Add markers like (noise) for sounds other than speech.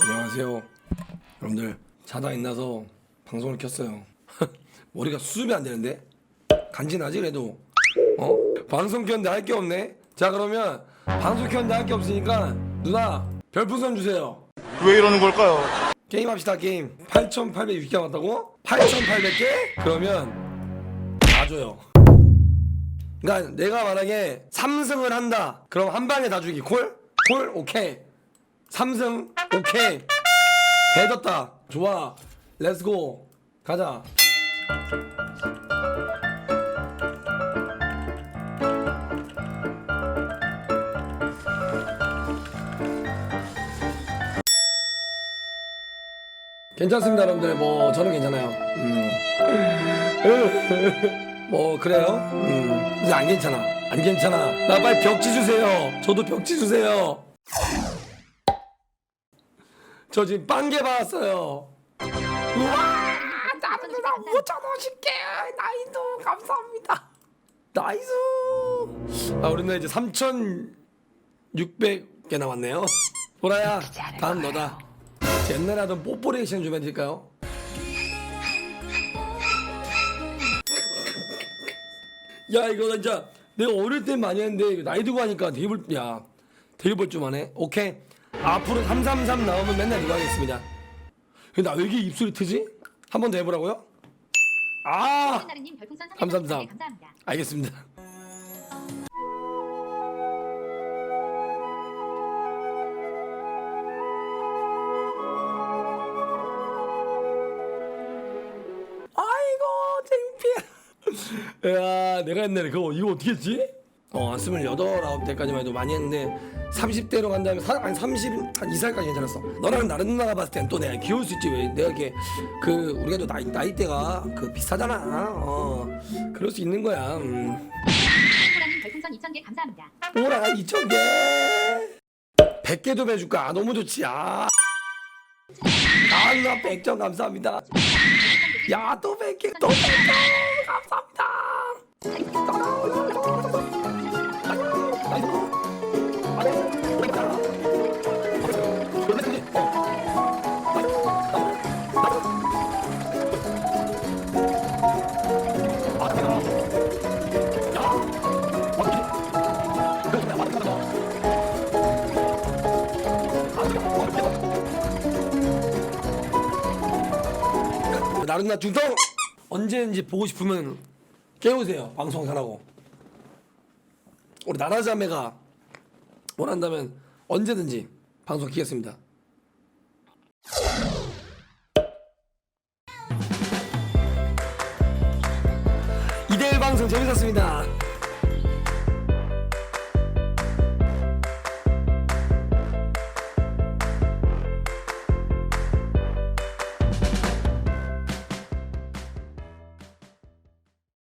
안녕하세요. 여러분들 자다 일어나서 방송을 켰어요. (laughs) 머리가 수습이 안 되는데 간지나지 그래도 어 방송 켰는데 할 게 없네. 자 그러면 방송 켰는데 할 게 없으니까 누나 별풍선 주세요. 왜 이러는 걸까요? 게임 합시다 게임 8,800개 남았다고? 8,800개? 그러면 다 줘요 그러니까 내가 만약에 3승을 한다 그럼 한 방에 다 주기 콜? 콜? 오케이 3승 오케이. 해줬다. 좋아. 렛츠고 가자. 괜찮습니다 여러분들. 뭐 저는 괜찮아요. 음. 뭐 그래요? 음. 이제 안 괜찮아. 안 괜찮아. 나 빨리 벽지 주세요. 저도 벽지 주세요 저 지금 빵개 받았어요. 우와 나는 누나 5,050개 나이도 감사합니다. 나이스 아 우리는 이제 3,600개 남았네요. 보라야 다음 너다. 옛날에 하던 뽀뽀 리액션 좀 해드릴까요? 야 이거 진짜 내가 어릴 땐 많이 했는데 나이 들고 하니까 되게 볼, 야 되게 볼줄만 해 오케이 앞으로 333 나오면 맨날 이거 하겠습니다 나 왜 이렇게 입술이 트지? 한 번 더 해보라고요? 아 나르님 별풍선 300개 감사합니다. 감사합니다. 알겠습니다 아이고 창피해 야 내가 옛날에 그거 이거 어떻게 했지? 어 28, 아홉 때까지만 해도 많이 했는데 30대로 간 다음에 사, 아니 30, 한 2살까지 괜찮았어. 너랑 다른 누나가 봤을 땐 또 내가 귀여울 수 있지 왜? 내가 이렇게 그 우리가 또 나이, 나이대가 그 비슷하잖아. 어 그럴 수 있는 거야. 음. 별풍선 2,000개 감사합니다. 오라 2,000개. 100개도 해줄까? 아, 너무 좋지. 아. 아, 누나 100점 감사합니다. 야 또 100개 또 100점. 감사합니다 나른나 중성. 언제든지 보고 싶으면 깨우세요 방송 사라고. 우리 나라자매가 원한다면 언제든지 방송 키겠습니다. 이대일 방송 재밌었습니다